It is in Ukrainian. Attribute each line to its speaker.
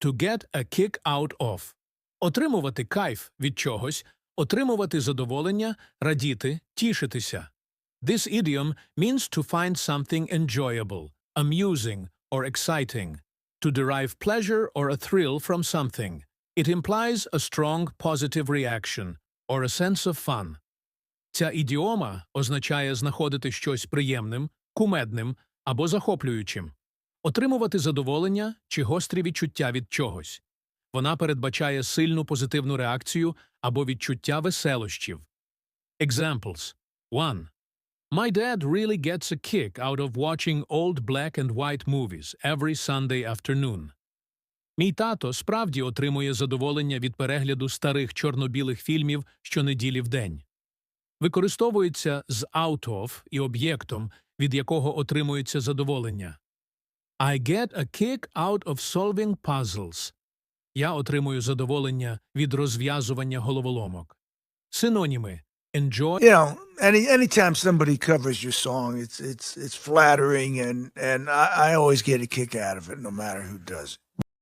Speaker 1: To get a kick out of. Отримувати кайф від чогось, отримувати задоволення, радіти, тішитися. This idiom means to find something enjoyable, amusing, or exciting. To derive pleasure or a thrill from something. It implies a strong positive reaction or a sense of fun. Ця ідіома означає знаходити щось приємним, кумедним або захоплюючим, отримувати задоволення чи гострі відчуття від чогось. Вона передбачає сильну позитивну реакцію або відчуття веселощів. Examples 1. My dad really gets a kick out of watching old black and white movies every Sunday afternoon. Мій тато справді отримує задоволення від перегляду старих чорно-білих фільмів щонеділі в день. Використовується з out of і об'єктом, від якого отримується задоволення. I get a kick out of solving puzzles. Я отримую задоволення від розв'язування головоломок. Синоніми enjoy
Speaker 2: You know, any anytime somebody covers your song, it's it's it's flattering, and and I, I always get a kick out of it, no matter who does it.